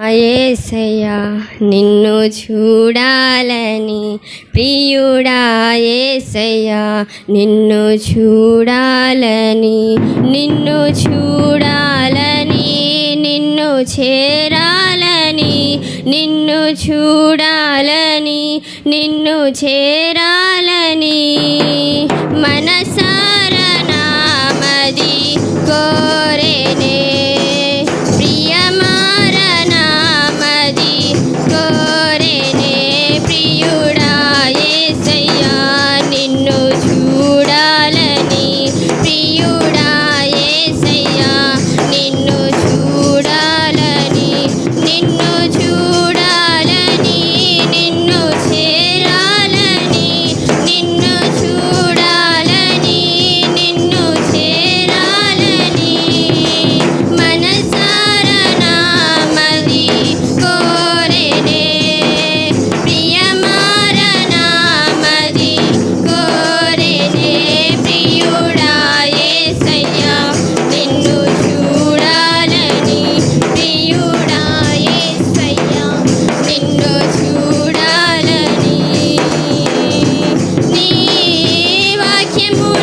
ఏసయ్యా నిన్ను చూడాలని ప్రియుడా ఏసయ్యా నిన్ను చూడాలని నిన్ను చూడాలని నిన్ను చేరాలని నిన్ను చూడాలని నిన్ను చేరాలని మనసా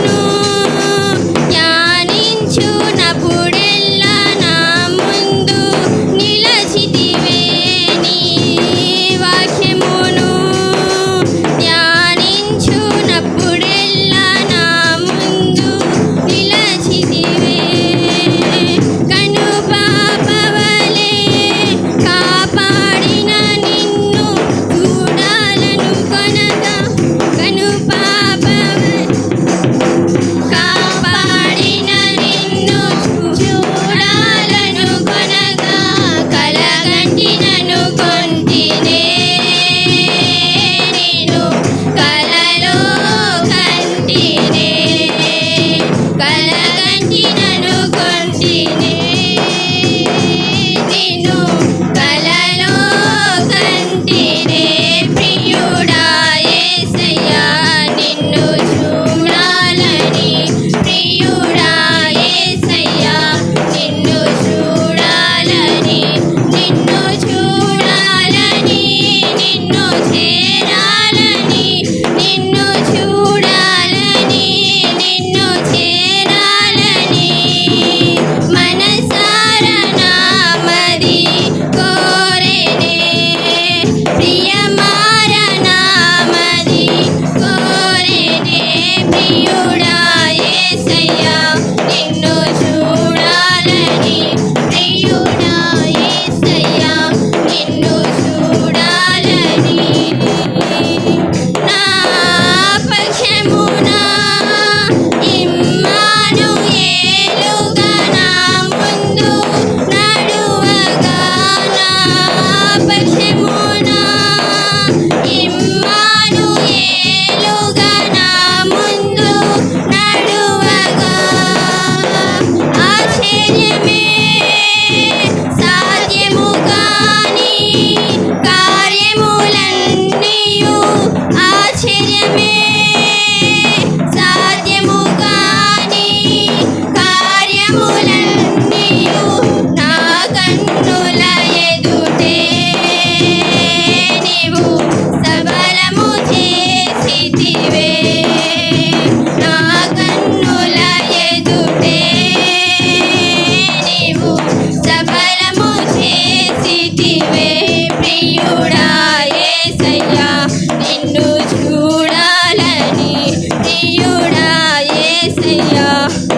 you.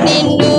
నిన్ను